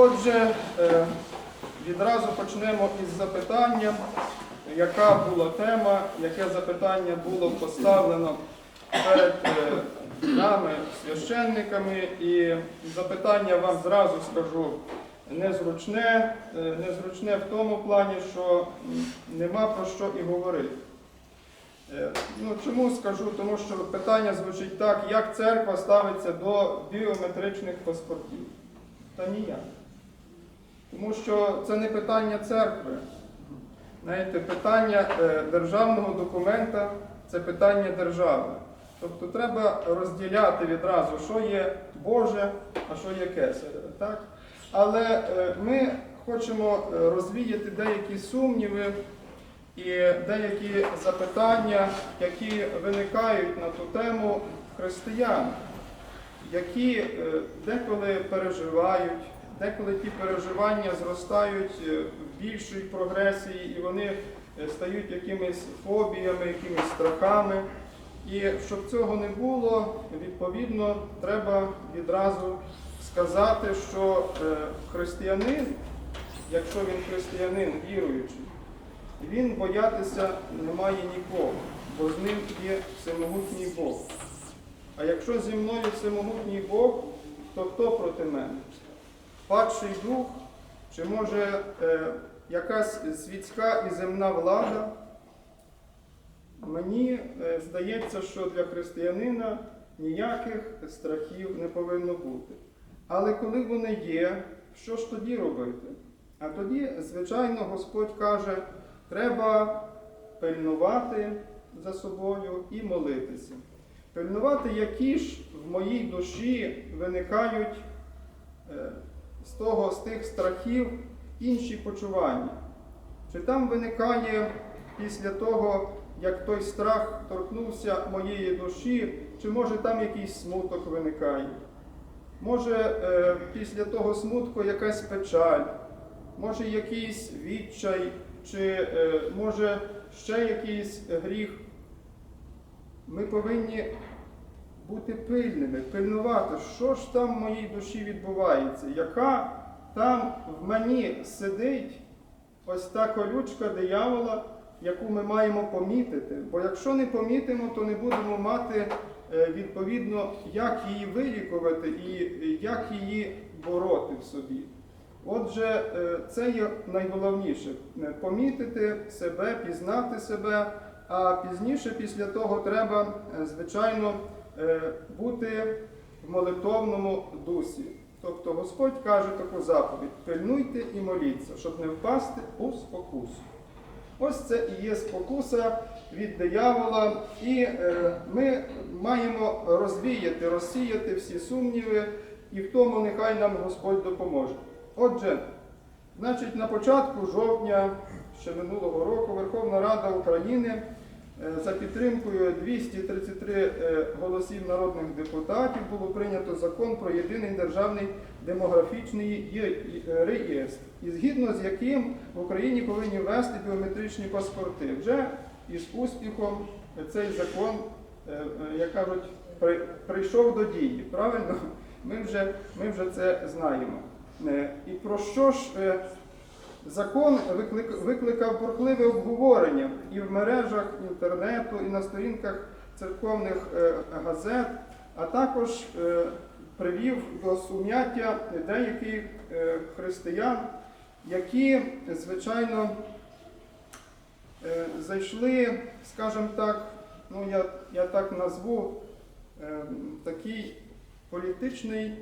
Отже, е, відразу почнемо із запитання, яка була тема, яке запитання було поставлено перед е, нами, священниками. І запитання вам зразу скажу незручне, е, незручне в тому плані, що нема про що і говорити. Ну, чому скажу? Тому що питання звучить так, як церква ставиться до біометричних паспортів. Та ніяк. Тому що це не питання церкви. Знаєте, питання е, державного документа це питання держави. Тобто треба розділяти відразу, що є Боже, а що є кесареве. Так? Але е, ми хочемо е, розвіяти деякі сумніви і деякі запитання, які виникають на ту тему християн, які деколи переживають, деколи ті переживання зростають е, в більшій прогресії, і вони е, стають якимись фобіями, якимись страхами. І щоб цього не було, відповідно, треба відразу сказати, що е, християнин, якщо він християнин віруючий, він боятися не має нікого, бо з ним є всемогутній Бог. А якщо зі мною всемогутній Бог, то хто проти мене? Падший дух, чи може е, якась світська і земна влада? Мені е, здається, що для християнина ніяких страхів не повинно бути. Але коли вони є, що ж тоді робити? А тоді, звичайно, Господь каже, треба пильнувати за собою і молитися. Пильнувати, які ж в моїй душі виникають е, з того, з тих страхів інші почування. Чи там виникає після того, як той страх торкнувся моєї душі, чи може там якийсь смуток виникає? Може е, після того смутку якась печаль, може якийсь відчай, чи е, може ще якийсь гріх. Ми повинні бути пильними, пильнувати, що ж там в моїй душі відбувається, яка там в мені сидить ось та колючка диявола, яку ми маємо помітити. Бо якщо не помітимо, то не будемо мати е, відповідно, як її вилікувати і як її бороти в собі. Отже, е, це є найголовніше е, помітити себе, пізнати себе, а пізніше після того треба, звичайно, бути в молитовному дусі. Тобто Господь каже таку заповідь: пильнуйте і моліться, щоб не впасти у спокусу. Ось це і є спокуса від диявола, і е, ми маємо розвіяти, розсіяти всі сумніви, і в тому нехай нам Господь допоможе. Отже, значить, на початку жовтня ще минулого року Верховна Рада України е, за підтримкою 233 е, голосів народних депутатів було прийнято закон про єдиний державний демографічний е, реєстр, і згідно з яким в Україні повинні ввести біометричні паспорти. Вже із успіхом цей закон, е, е, як кажуть, прийшов до дії. Правильно? Ми вже, ми вже це знаємо. Е, І про що ж е, закон викликав бурхливе обговорення і в мережах інтернету, і на сторінках церковних е, газет, а також е, привів до сум'яття деяких е, християн, які, звичайно, зайшли, скажімо так, ну я, я так назву, е, такий політичний,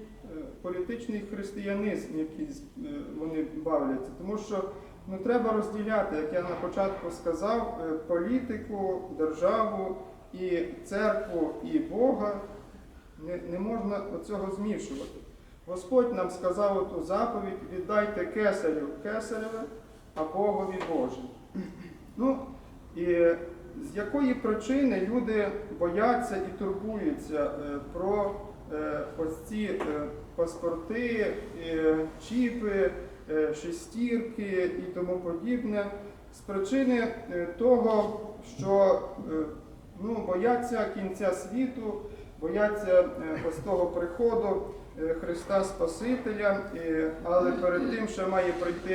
політичний християнизм, який е, вони бавляться. Тому що ну, треба розділяти, як я на початку сказав, е, політику, державу і церкву і Бога. Не, не можна оцього змішувати. Господь нам сказав оту заповідь: віддайте кесарю кесареве, а Богові Боже. Ну, і з якої причини люди бояться і турбуються е, про е, ось ці е, паспорти, е, чіпи, е, шестірки і тому подібне, з причини е, того, що е, ну, бояться кінця світу, бояться е, ось того приходу е, Христа Спасителя, е, але перед тим ще має прийти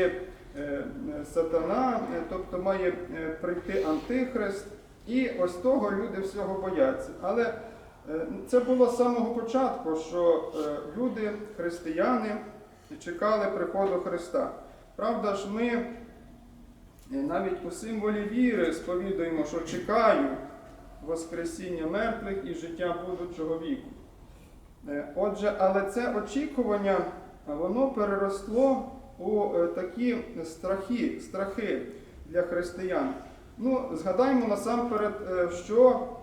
е, е, сатана, е, тобто має е, прийти Антихрист. І ось того люди всього бояться. Але е, це було з самого початку, що е, люди, християни, чекали приходу Христа. Правда ж, ми е, навіть у символі віри сповідуємо, що чекаю Воскресіння мертвих і життя будучого віку. Е, Отже, але це очікування, воно переросло у е, такі страхи, страхи для християн. Ну, згадаймо насамперед, е, що е,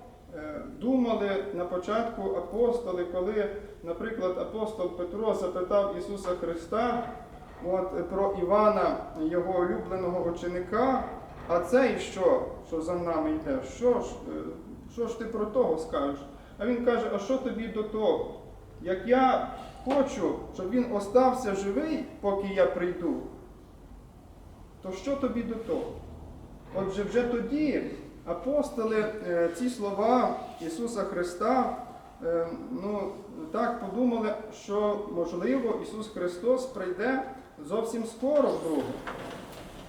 думали на початку апостоли, коли, наприклад, апостол Петро запитав Ісуса Христа от, е, про Івана, його улюбленого ученика, а цей що, що за нами йде? Що ж, е, що ж ти про того скажеш? А він каже, а що тобі до того? Як я хочу, щоб він остався живий, поки я прийду, то що тобі до того? Отже, вже тоді апостоли е, ці слова Ісуса Христа е, ну, так подумали, що можливо Ісус Христос прийде зовсім скоро вдруге.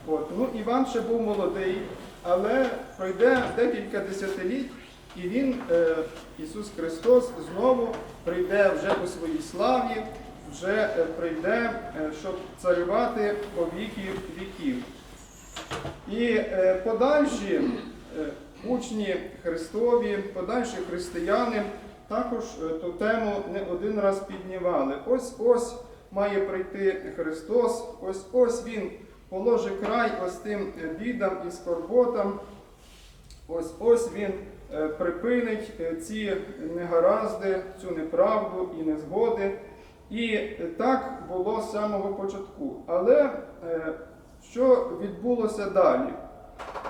От. Ну, Іван ще був молодий, але пройде декілька десятиліть, і він, е, Ісус Христос, знову прийде вже у своїй славі, вже прийде, щоб царювати по віки віків. І подальші учні Христові, подальші християни також е, ту тему не один раз піднімали. Ось ось має прийти Христос, ось ось Він положить край ось тим е, бідам і скорботам. Ось ось він е, припинить е, ці негаразди, цю неправду і незгоди. І е, так було з самого початку. Але е, що відбулося далі?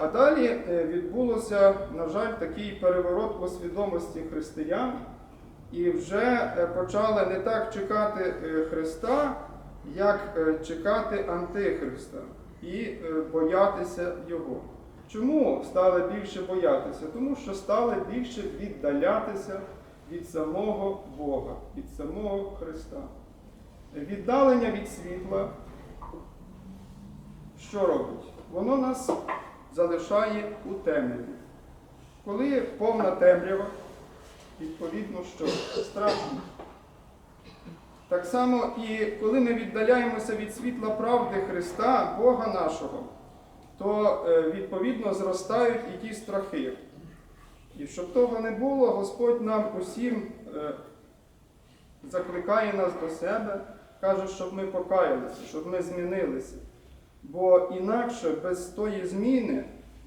А далі е, відбулося, на жаль, такий переворот у свідомості християн, і вже е, почали не так чекати е, Христа, як чекати Антихриста і боятися Його. Чому стали більше боятися? Тому що стали більше віддалятися від самого Бога, від самого Христа. Віддалення від світла, що робить? Воно нас залишає у темряві. Коли повна темрява, відповідно, що страшно. Так само і коли ми віддаляємося від світла правди Христа, Бога нашого, то е, відповідно зростають і ті страхи. І щоб того не було, Господь нам усім е, закликає нас до себе, каже, щоб ми покаялися, щоб ми змінилися. Бо інакше без тої зміни,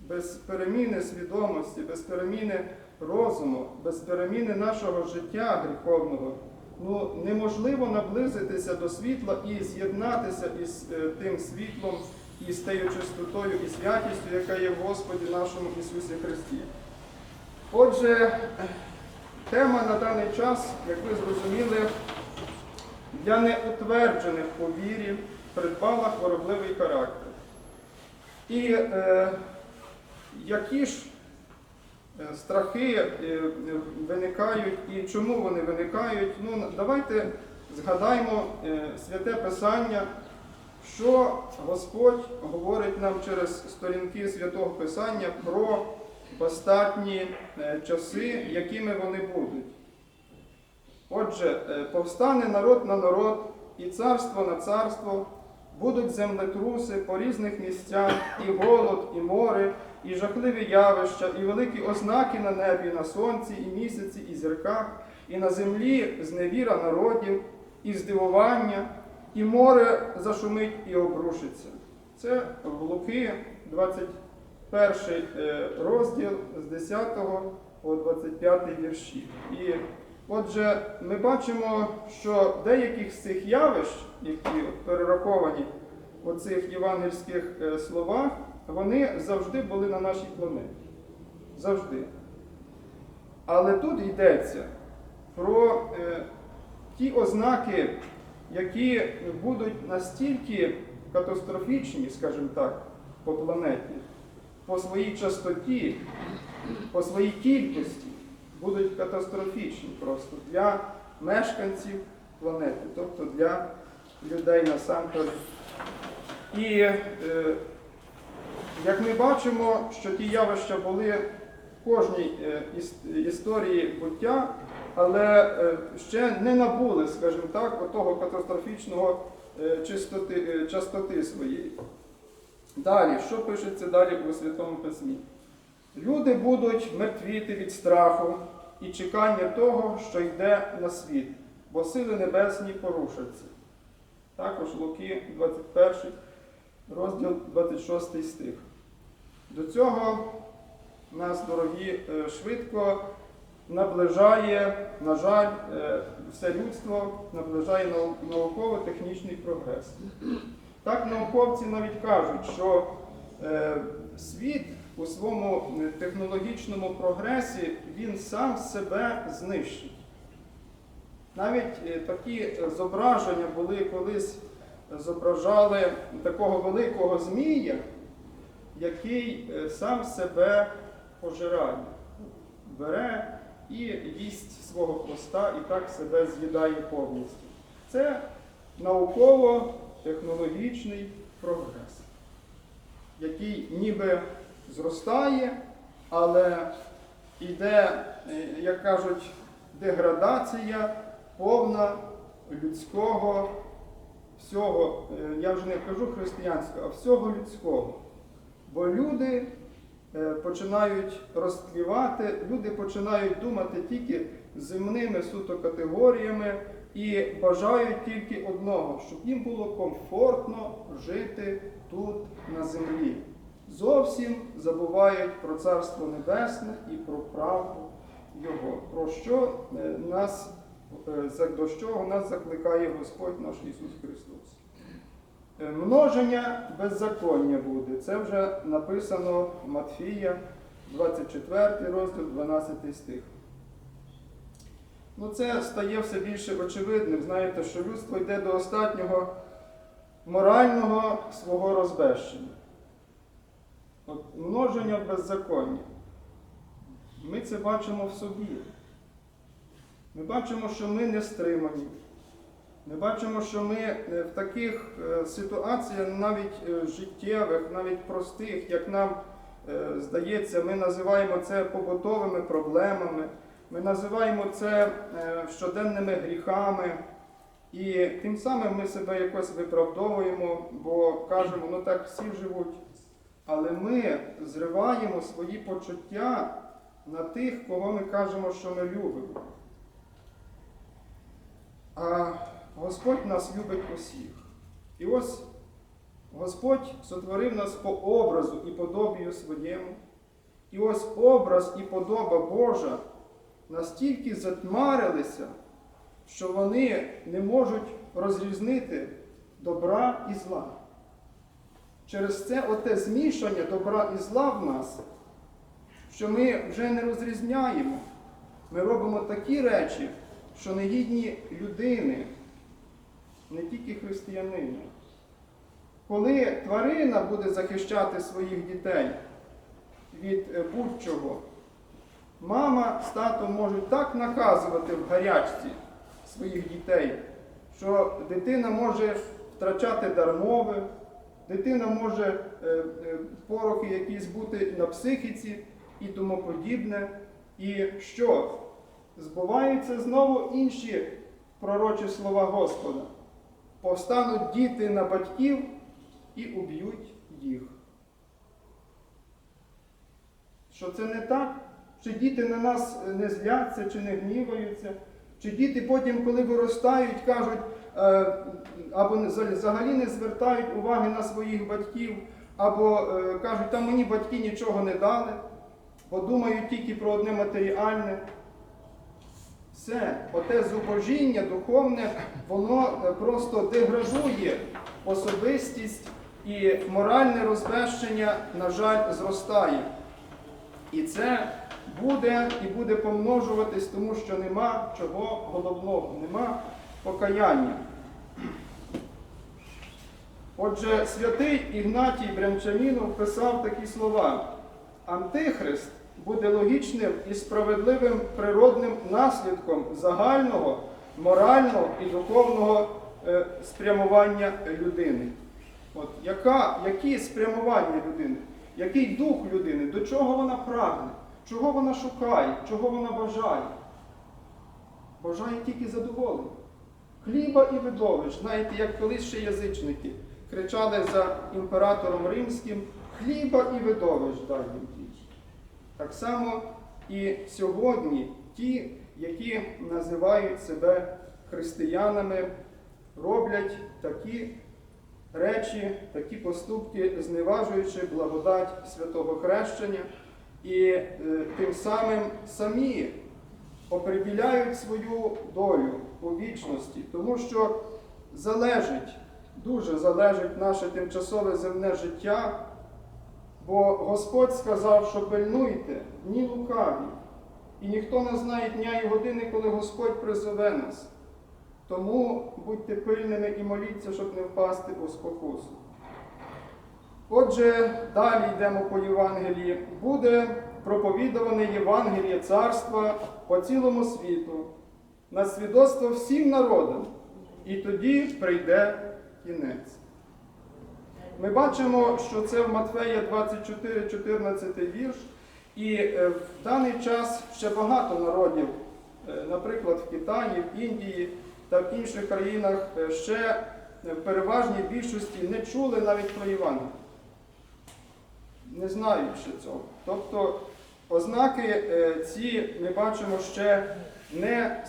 без переміни свідомості, без переміни розуму, без переміни нашого життя гріховного, ну, неможливо наблизитися до світла і з'єднатися із е, тим світлом, і з тією чистотою і святістю, яка є в Господі нашому Ісусі Христі. Отже, тема на даний час, як ви зрозуміли, для неутверджених у вірі придбала хворобливий характер. І е, які ж е, страхи е, виникають і чому вони виникають? Ну, давайте згадаємо е, святе Писання, що Господь говорить нам через сторінки святого Писання про остатні е, часи, якими вони будуть. Отже, е, повстане народ на народ і царство на царство, будуть землетруси по різних місцях, і голод, і море, і жахливі явища, і великі ознаки на небі, на сонці, і місяці, і зірках, і на землі зневіра народів, і здивування, і море зашумить і обрушиться. Це в Луки 21 е, розділ з 10 по 25 вірші. І Отже, ми бачимо, що деяких з цих явищ, які перераховані у цих євангельських е, словах, вони завжди були на нашій планеті. Завжди. Але тут йдеться про е, ті ознаки, які будуть настільки катастрофічні, скажімо так, по планеті, по своїй частоті, по своїй кількості будуть катастрофічні просто для мешканців планети, тобто для людей насамперед. І е, як ми бачимо, що ті явища були в кожній е, іс- історії буття, але е, ще не набули, скажімо так, отого катастрофічного е, чистоти, е, частоти своєї. Далі, що пишеться далі у Святому Письмі? Люди будуть мертвіти від страху і чекання того, що йде на світ, бо сили небесні порушаться. Також Луки 21, розділ 26 стих. До цього нас, дорогі, е, швидко наближає, на жаль, е, все людство наближає науково-технічний прогрес. Так науковці навіть кажуть, що е, світ у своєму е, технологічному прогресі він сам себе знищить. Навіть е, такі зображення були колись зображали такого великого змія, який е, сам себе пожирає, бере і їсть свого хвоста і так себе з'їдає повністю. Це науково-технологічний прогрес, який ніби зростає, але йде, е, як кажуть, деградація повна людського всього, е, я вже не кажу християнського, а всього людського. Бо люди е, починають розтлівати, люди починають думати тільки земними суто категоріями і бажають тільки одного, щоб їм було комфортно жити тут на землі. Зовсім забувають про Царство Небесне і про правду Його, про що е, нас, е, до чого нас закликає Господь наш Ісус Христос. Е, Множення беззаконня буде. Це вже написано Матфія, 24 розділ, 12 стих. Ну, це стає все більше очевидним. Знаєте, що людство йде до останнього морального свого розбещення. Множення беззаконня. Ми це бачимо в собі. Ми бачимо, що ми не стримані. Ми бачимо, що ми е, в таких е, ситуаціях, навіть е, життєвих, навіть простих, як нам здається, ми називаємо це побутовими проблемами, ми називаємо це щоденними гріхами. І тим самим ми себе якось виправдовуємо, бо кажемо, ну так всі живуть. Але ми зриваємо свої почуття на тих, кого ми кажемо, що ми любимо. А Господь нас любить усіх. І ось Господь сотворив нас по образу і подобію своєму. І ось образ і подоба Божа настільки затмарилися, що вони не можуть розрізнити добра і зла. Через це оте змішання добра і зла в нас, що ми вже не розрізняємо. Ми робимо такі речі, що не гідні людини, не тільки християнина. Коли тварина буде захищати своїх дітей від е, будь-чого, мама з татом можуть так наказувати в гарячці своїх дітей, що дитина може втрачати дармови, дитина може е, е, порохи якісь бути на психіці і тому подібне. І що? Збуваються знову інші пророчі слова Господа. Повстануть діти на батьків і уб'ють їх. Що це не так? Чи діти на нас не зляться, чи не гніваються? Чи діти потім, коли виростають, кажуть, е, або взагалі не звертають уваги на своїх батьків, або е, кажуть, та мені батьки нічого не дали, бо думають тільки про одне матеріальне. Все, оте зубожіння духовне, воно е, просто деградує особистість і моральне розбещення, на жаль, зростає. І це буде і буде помножуватись, тому що нема чого головного, нема покаяння. Отже, святий Ігнатій Брянчанінов писав такі слова: Антихрист буде логічним і справедливим природним наслідком загального морального і духовного е, спрямування людини. От яка, які спрямування людини, який дух людини, до чого вона прагне, чого вона шукає, чого вона бажає? Бажає тільки задоволення. Хліба і видовищ. Знаєте, як колись ще язичники кричали за імператором римським хліба і видовищ дай їм тільки. Так само і сьогодні ті, які називають себе християнами, роблять такі речі, такі поступки, зневажуючи благодать святого хрещення, і е, тим самим самі оприділяють свою долю у вічності, тому що залежить, дуже залежить наше тимчасове земне життя, бо Господь сказав, що пильнуйте ні лукаві, і ніхто не знає дня і години, коли Господь призове нас. Тому будьте пильними і моліться, щоб не впасти у спокусу. Отже, далі йдемо по Євангелії. Буде проповідуване Євангеліє Царства по цілому світу, на свідоцтво всім народам, і тоді прийде кінець. Ми бачимо, що це в Матфея 24, 14 вірш, і е, в даний час ще багато народів, е, наприклад, в Китаї, в Індії та в інших країнах е, ще в переважній більшості не чули навіть про Євангеліє не знають ще цього. Тобто ознаки ці ми бачимо ще не,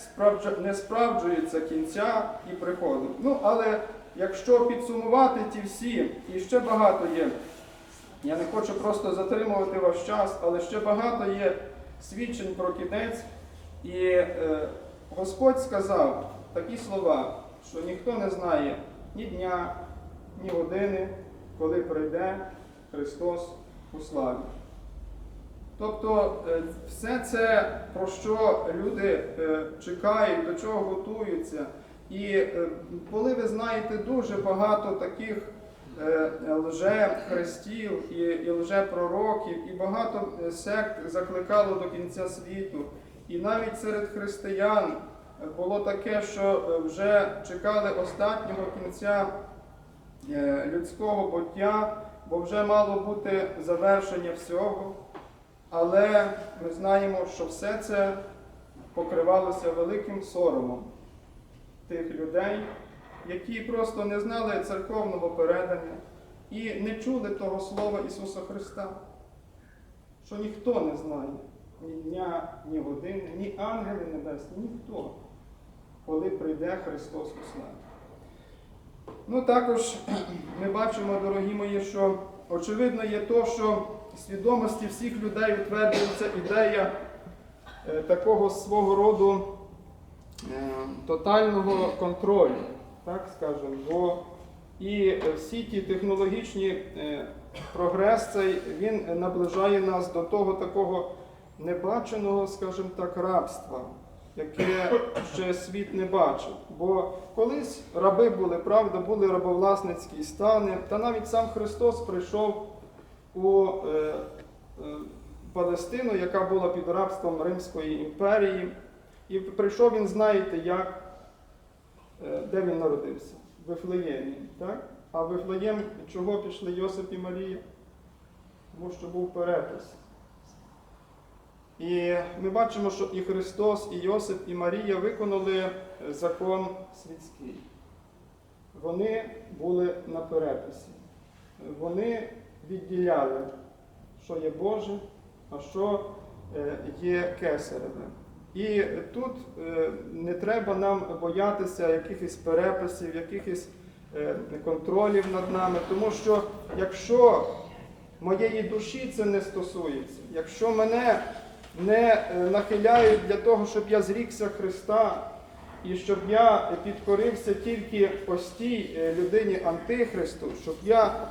не справджуються кінця і приходу. Ну, але якщо підсумувати ті всі, і ще багато є, я не хочу просто затримувати ваш час, але ще багато є свідчень про кінець. І е, Господь сказав такі слова, що ніхто не знає ні дня, ні години, коли прийде Христос у славі. Тобто е, все це, про що люди е, чекають, до чого готуються. І е, коли ви знаєте дуже багато таких е, лже-хрестів і, і лже-пророків, і багато сект закликало до кінця світу. І навіть серед християн було таке, що вже чекали останнього кінця людського буття, бо вже мало бути завершення всього. Але ми знаємо, що все це покривалося великим соромом тих людей, які просто не знали церковного передання і не чули того Слова Ісуса Христа, що ніхто не знає ні дня, ні години, ні ангели небесні, ніхто, коли прийде Христос у славі. Ну, також ми бачимо, дорогі мої, що очевидно є то, що свідомості всіх людей утверджується ідея е, такого свого роду е, тотального контролю, так скажемо. Бо і всі ті технологічні е, прогрес цей, він наближає нас до того такого небаченого, скажімо так, рабства, яке ще світ не бачив. Бо колись раби були, правда, були рабовласницькі стани, та навіть сам Христос прийшов у е, е, Палестину, яка була під рабством Римської імперії. І прийшов він, знаєте, як, е, де він народився? В Вифлеємі. Так? А в Вифлеєм чого пішли Йосип і Марія? Тому що був перепис. І ми бачимо, що і Христос, і Йосип, і Марія виконали закон світський. Вони були на переписі. Вони відділяли, що є Боже, а що е, є кесареве. І тут е, не треба нам боятися якихось переписів, якихось е, контролів над нами, тому що якщо моєї душі це не стосується, якщо мене не нахиляють для того, щоб я зрікся Христа, і щоб я підкорився тільки ось тій е, людині Антихристу, щоб я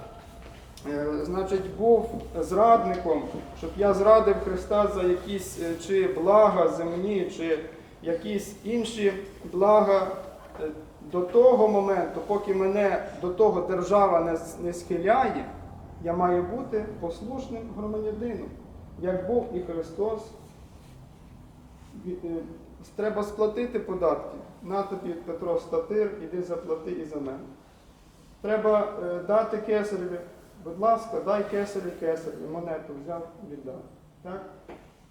значить, був зрадником, щоб я зрадив Христа за якісь е, чи блага земні, чи якісь інші блага е, до того моменту, поки мене до того держава не, не схиляє, я маю бути послушним громадянином, як був і Христос. Е, Треба сплатити податки, на тобі Петро статир, іди заплати і за мене. Треба е, дати кесареві, будь ласка, дай кесарю кесареві, монету взяв, віддав. Так?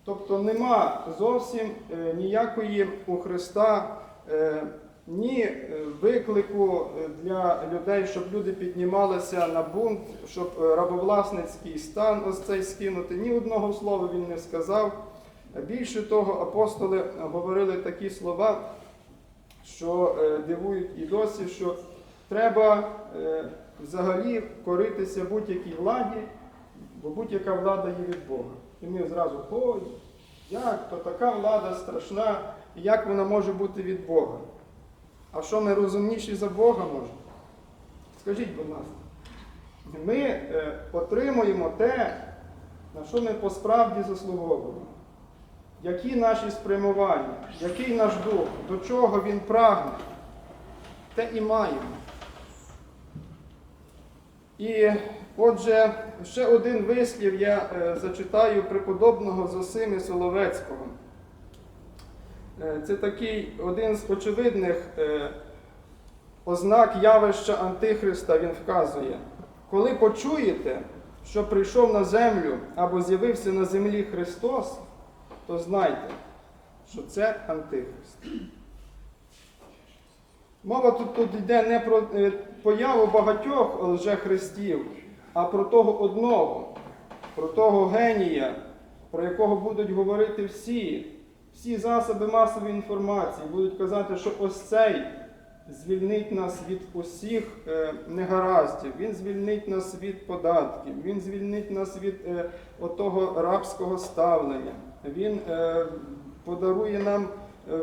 Тобто нема зовсім е, ніякої у Христа е, ні е, виклику е, для людей, щоб люди піднімалися на бунт, щоб е, рабовласницький стан ось цей скинути. Ні одного слова він не сказав. Більше того, апостоли говорили такі слова, що е, дивують і досі, що треба е, взагалі коритися будь-якій владі, бо будь-яка влада є від Бога. І ми зразу, ой, як то така влада страшна, і як вона може бути від Бога? А що ми розумніші за Бога можемо? Скажіть, будь ласка, ми е, отримуємо те, на що ми посправді заслуговуємо. Які наші спрямування, який наш дух, до чого він прагне, те і маємо. І отже, ще один вислів я е, зачитаю преподобного Зосими Соловецького. Е, Це такий один з очевидних е, ознак явища Антихриста він вказує. Коли почуєте, що прийшов на землю або з'явився на землі Христос, то знайте, що це Антихрист. Мова тут, тут йде не про е, появу багатьох лжехристів, а про того одного, про того генія, про якого будуть говорити всі, всі засоби масової інформації, будуть казати, що ось цей звільнить нас від усіх е, негараздів, він звільнить нас від податків, він звільнить нас від е, отого рабського ставлення, він подарує нам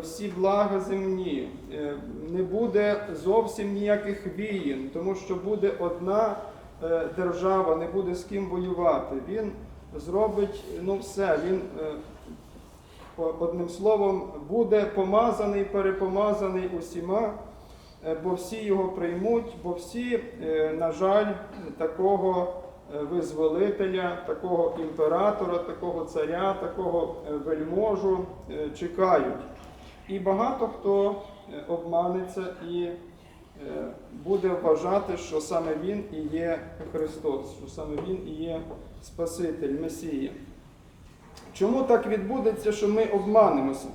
всі блага земні, е, не буде зовсім ніяких війн, тому що буде одна е, держава, не буде з ким воювати. Він зробить ну все. Він е, одним словом буде помазаний, перепомазаний усіма, е, бо всі його приймуть, бо всі, е, на жаль, такого е, визволителя, такого імператора, такого царя, такого е, вельможу е, чекають. І багато хто е, обманеться і е, буде вважати, що саме Він і є Христос, що саме Він і є Спаситель, Месія. Чому так відбудеться, що ми обманемося?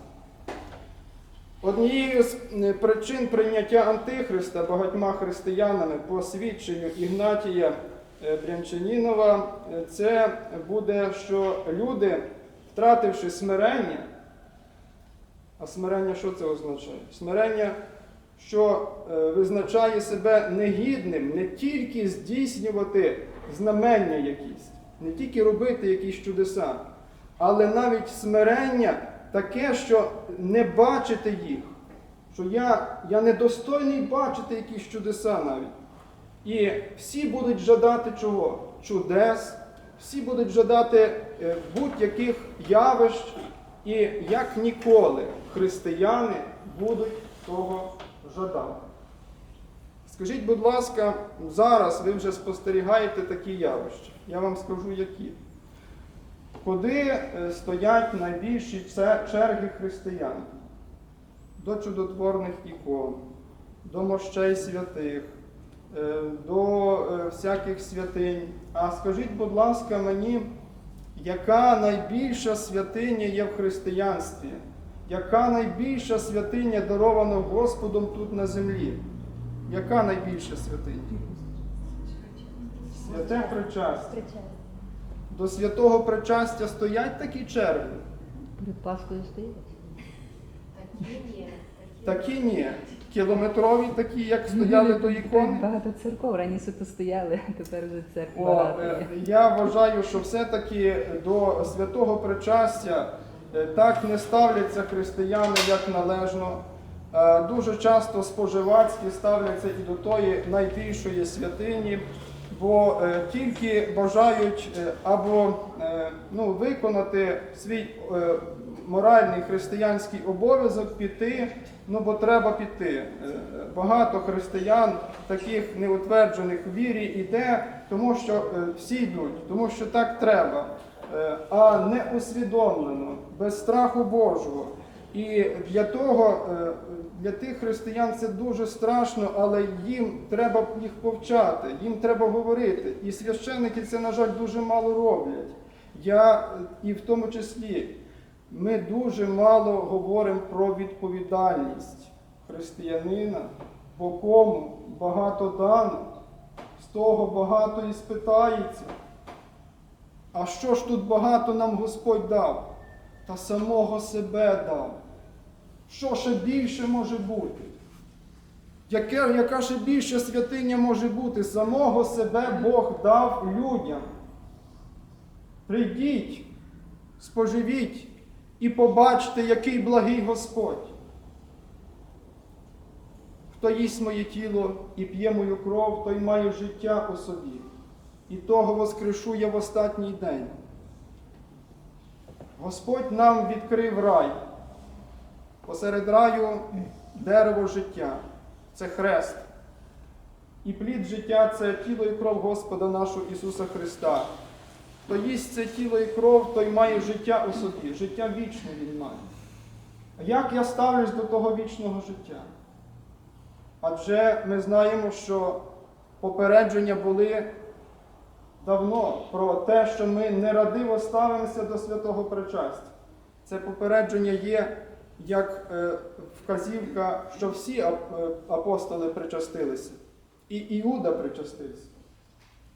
Однією з причин прийняття Антихриста багатьма християнами по свідченню Ігнатія е, Брянчанінова, це буде, що люди, втративши смирення, а смирення що це означає? Смирення, що е, визначає себе негідним не тільки здійснювати знамення якісь, не тільки робити якісь чудеса, але навіть смирення таке, що не бачити їх. Що я, я недостойний бачити якісь чудеса навіть. І всі будуть жадати чого? Чудес, всі будуть жадати е, будь-яких явищ, і як ніколи християни будуть того жадати. Скажіть, будь ласка, зараз ви вже спостерігаєте такі явища. Я вам скажу які. Куди е, стоять найбільші черги християн? До чудотворних ікон, до мощей святих, е, до е, всяких святинь. А скажіть, будь ласка, мені, яка найбільша святиня є в християнстві? Яка найбільша святиня дарована Господом тут на землі? Яка найбільша святиня? Святе причастя. До святого причастя стоять такі черги? Перед Пасхою стоїть. Такі ні. Кілометрові такі, як стояли до ікони. Багато церков раніше то стояли, тепер вже багато е, я вважаю, що все-таки до святого причастя так не ставляться християни, як належно. Е, Дуже часто споживацькі ставляться і до тої найбільшої святині, бо е, тільки бажають е, або е, ну, виконати свій е, моральний християнський обов'язок піти, ну бо треба піти. Е, Багато християн, таких неутверджених в вірі, іде, тому що е, всі йдуть, тому що так треба, Е, а не усвідомлено, без страху Божого. І для того, е, для тих християн це дуже страшно, але їм треба їх повчати, їм треба говорити. І священники це, на жаль, дуже мало роблять. Я і в тому числі ми дуже мало говоримо про відповідальність християнина, бо кому багато дано, з того багато і спитається. А що ж тут багато нам Господь дав? Та самого себе дав. Що ще більше може бути? Яке, яка ще більша святиня може бути? Самого себе Бог дав людям. Прийдіть, споживіть і побачте, який благий Господь. Хто їсть моє тіло і п'є мою кров, той має життя у собі. І того воскрешу я в останній день. Господь нам відкрив рай. Посеред раю дерево життя це хрест. І плід життя це тіло і кров Господа нашого Ісуса Христа. Хто їсть це тіло і кров, той має життя у собі, життя вічне він має. А як я ставлюсь до того вічного життя? Адже ми знаємо, що попередження були давно про те, що ми нерадиво ставимося до святого причастя. Це попередження є як е, вказівка, що всі е, апостоли причастилися. І Іуда причастився.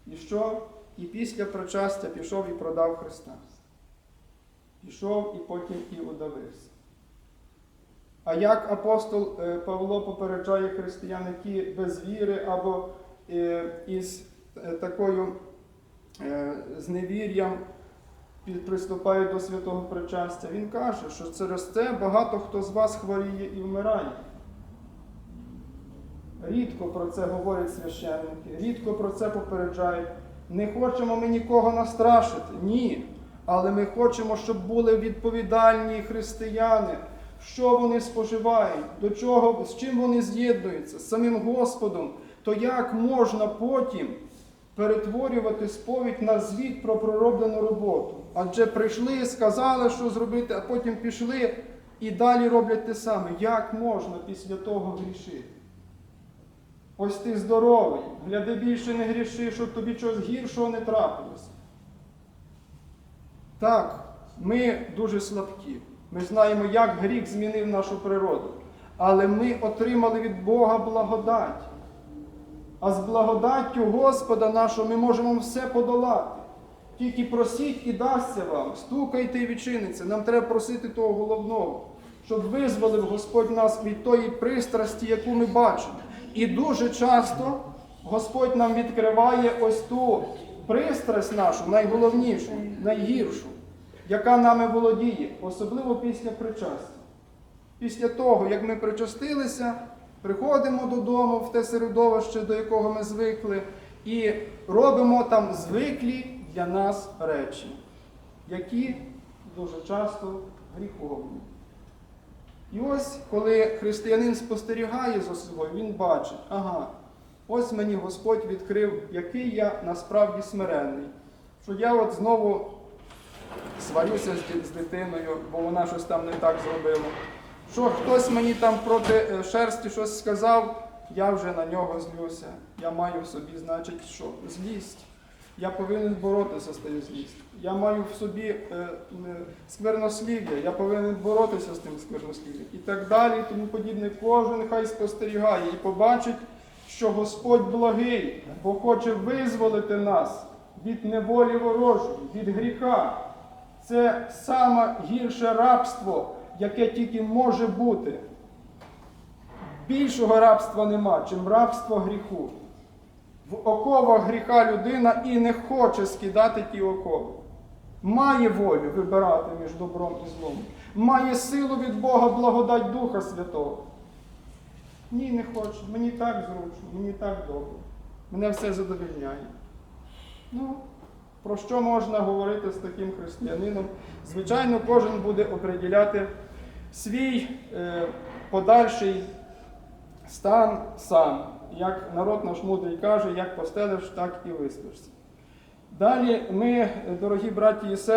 І що? І після причастя пішов і продав Христа. Пішов і потім і удавився. А як апостол е, Павло попереджає християн, які без віри або із такою е, зневір'ям під- приступають до святого причастя, він каже, що через це багато хто з вас хворіє і вмирає. Рідко про це говорять священники, рідко про це попереджають. Не хочемо ми нікого настрашити. Ні. Але ми хочемо, щоб були відповідальні християни, що вони споживають, до чого, з чим вони з'єднуються, з самим Господом, то як можна потім перетворювати сповідь на звіт про пророблену роботу? Адже прийшли, сказали, що зробити, а потім пішли і далі роблять те саме. Як можна після того грішити? Ось ти здоровий, гляди більше не гріши, щоб тобі чогось гіршого не трапилося. Так, ми дуже слабкі. Ми знаємо, як гріх змінив нашу природу. Але ми отримали від Бога благодать. А з благодаттю Господа нашого ми можемо все подолати. Тільки просіть і дасться вам, стукайте і відчиниться. Нам треба просити того головного, щоб визволив Господь нас від тої пристрасті, яку ми бачимо. І дуже часто Господь нам відкриває ось ту пристрасть нашу, найголовнішу, найгіршу, яка нами володіє, особливо після причастя. Після того, як ми причастилися, приходимо додому в те середовище, до якого ми звикли, і робимо там звиклі для нас речі, які дуже часто гріховні. І ось, коли християнин спостерігає за собою, він бачить, ага, ось мені Господь відкрив, який я насправді смиренний. Що я от знову сварюся з, дитиною, бо вона щось там не так зробила. Що хтось мені там проти е, шерсті щось сказав, я вже на нього злюся. Я маю в собі, значить, що? Злість. Я повинен боротися з тією злістю. Я маю в собі е, сквернослів'я, я повинен боротися з тим сквернослів'ям. І так далі, і тому подібне. Кожен хай спостерігає і побачить, що Господь благий, бо хоче визволити нас від неволі ворожої, від гріха. Це саме гірше рабство, яке тільки може бути. Більшого рабства нема, чим рабство гріху. В оковах гріха людина і не хоче скидати ті окови. Має волю вибирати між добром і злом. Має силу від Бога благодать Духа Святого. Ні, не хочу. Мені так зручно, мені так добре. Мене все задовільняє. Ну, про що можна говорити з таким християнином? Звичайно, кожен буде оприділяти свій е, подальший стан сам. Як народ наш мудрий каже, як постелиш, так і виспишся. Далі ми, дорогі браті і сестри,